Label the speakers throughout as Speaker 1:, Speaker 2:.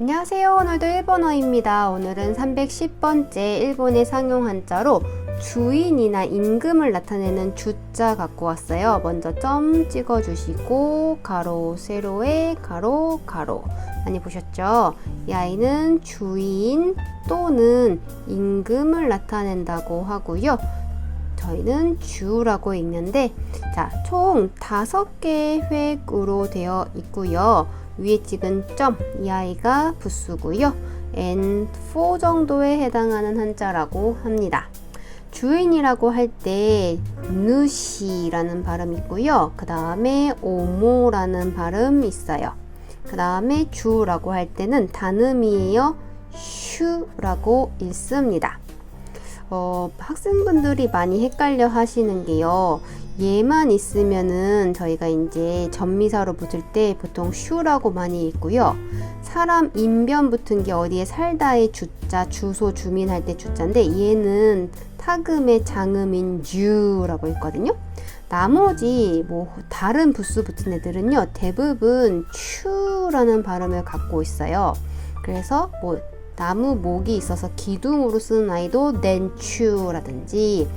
Speaker 1: 안녕하세요. 오늘도 일본어입니다. 오늘은 310번째 일본의 상용 한자로 주인이나 임금을 나타내는 주자 갖고 왔어요. 먼저 점 찍어 주시고 가로 세로에 가로 가로 많이 보셨죠? 이 아이는 주인 또는 임금을 나타낸다고 하고요. 저희는 주라고 읽는데 자, 총 다섯 개의 획으로 되어 있고요. 위에 찍은 점, 이 아이가 부수고요. N4 정도에 해당하는 한자라고 합니다. 주인이라고 할 때 누시라는 발음 있고요. 그 다음에 오모라는 발음 있어요. 그 다음에 주라고 할 때는 단음이에요. 슈라고 읽습니다. 어, 학생분들이 많이 헷갈려 하시는 게요. 얘만 있으면은 저희가 이제 전미사로 붙을 때 보통 슈라고 많이 읽고요. 사람 인변 붙은 게 어디에 살다의 주자, 주소, 주민 할 때 주자인데 얘는 타금의 장음인 주라고 읽거든요. 나머지 뭐 다른 부수 붙은 애들은요. 대부분 추라는 발음을 갖고 있어요. 그래서 뭐 나무 목이 있어서 기둥으로 쓰는 아이도 낸추라든지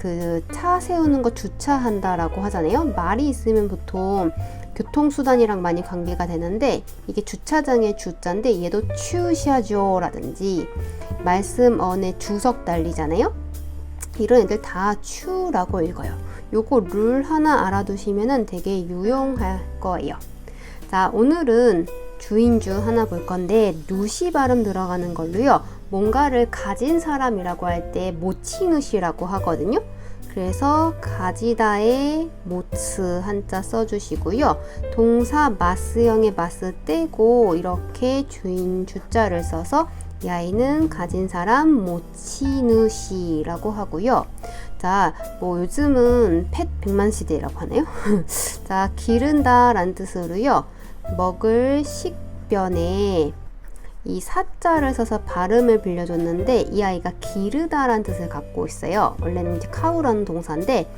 Speaker 1: 그 차 세우는 거 주차한다라고 하잖아요. 말이 있으면 보통 교통수단이랑 많이 관계가 되는데 이게 주차장의 주자인데 얘도 추샤죠라든지 말씀 언에 주석 달리잖아요. 이런 애들 다 추라고 읽어요. 요거 룰 하나 알아두시면 되게 유용할 거예요. 자, 오늘은 주인주 하나 볼 건데 루시 발음 들어가는 걸로요. 뭔가를 가진 사람이라고 할 때 모치누시라고 하거든요. 그래서 가지다에 모츠 한자 써주시고요. 동사 마스형의 마스 떼고 이렇게 주인 주자를 써서 이 아이는 가진 사람 모치누시라고 하고요. 자, 뭐 요즘은 펫 백만 시대라고 하네요. 자, 기른다라는 뜻으로요. 먹을 식변에 이 사자를 써서 발음을 빌려줬는데 이 아이가 기르다라는 뜻을 갖고 있어요. 원래는 이제 카우라는 동사인데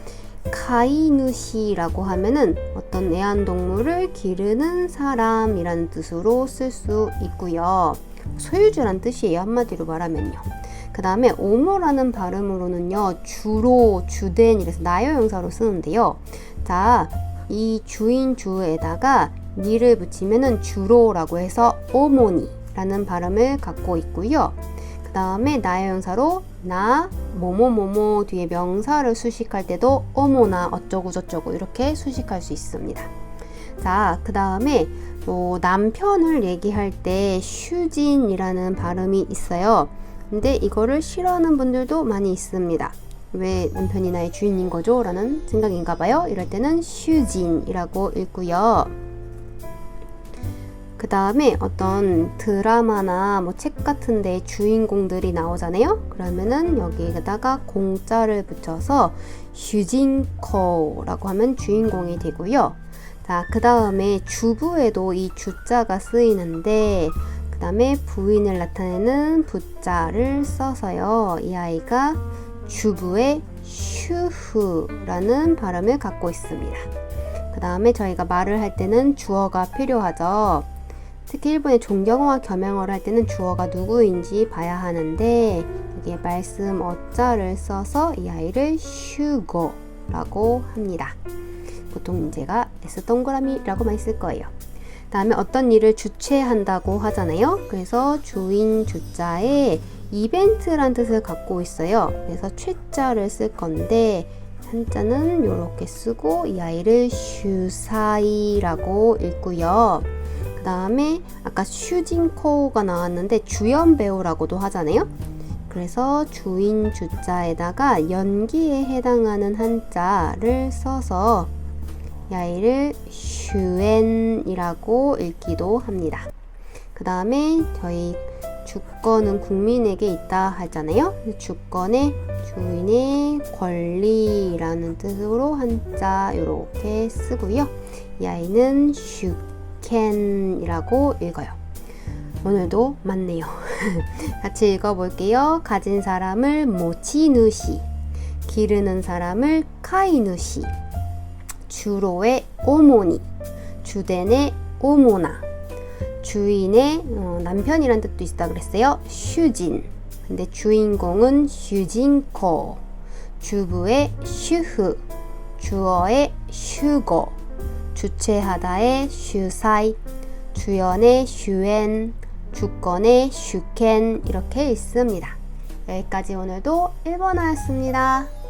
Speaker 1: 카이누시라고 하면은 어떤 애완동물을 기르는 사람이라는 뜻으로 쓸 수 있고요. 소유주란 뜻이에요. 한마디로 말하면요. 그 다음에 오모라는 발음으로는요. 주로, 주된 이래서 나요형사로 쓰는데요. 자, 이 주인 주에다가 니를 붙이면은 주로라고 해서 오모니 라는 발음을 갖고 있고요. 그 다음에 나의 형사로 나 뭐뭐뭐뭐 뒤에 명사를 수식할 때도 어머나 어쩌고 저쩌고 이렇게 수식할 수 있습니다. 자, 그 다음에 뭐 남편을 얘기할 때 슈진이라는 발음이 있어요. 근데 이거를 싫어하는 분들도 많이 있습니다. 왜 남편이 나의 주인인 거죠? 라는 생각인가 봐요. 이럴 때는 슈진이라고 읽고요. 그 다음에 어떤 드라마나 뭐 책 같은 데 주인공들이 나오잖아요. 그러면은 여기에다가 공자를 붙여서 슈진코라고 하면 주인공이 되고요. 자, 그 다음에 주부에도 이 주자가 쓰이는데 그 다음에 부인을 나타내는 부자를 써서요. 이 아이가 주부의 슈후라는 발음을 갖고 있습니다. 그 다음에 저희가 말을 할 때는 주어가 필요하죠. 특히 일본의 존경어와 겸양어를 할 때는 주어가 누구인지 봐야 하는데 이게 말씀 어자를 써서 이 아이를 슈고라고 합니다. 보통 제가 S 동그라미라고 많이 쓸 거예요. 다음에 어떤 일을 주최한다고 하잖아요. 그래서 주인 주자에 이벤트란 뜻을 갖고 있어요. 그래서 최자를 쓸 건데 한자는 이렇게 쓰고 이 아이를 슈사이라고 읽고요. 그 다음에 아까 슈진코가 나왔는데 주연 배우라고도 하잖아요. 그래서 주인 주자에다가 연기에 해당하는 한자를 써서 이 아이를 슈엔이라고 읽기도 합니다. 그 다음에 저희 주권은 국민에게 있다 하잖아요. 주권의 주인의 권리라는 뜻으로 한자 이렇게 쓰고요. 이 아이는 슈 can이라고 읽어요. 오늘도 맞네요. 같이 읽어볼게요. 가진 사람을 모치누시, 기르는 사람을 카이누시, 주로의 오모니, 주된의 오모나, 주인의 어, 남편이란 뜻도 있다 그랬어요. 슈진. 근데 주인공은 슈진코. 주부의 슈흐. 주어의 슈거. 주최하다의 슈사이. 주연의 슈엔. 주권의 슈켄 이렇게 있습니다. 여기까지 오늘도 1번화였습니다.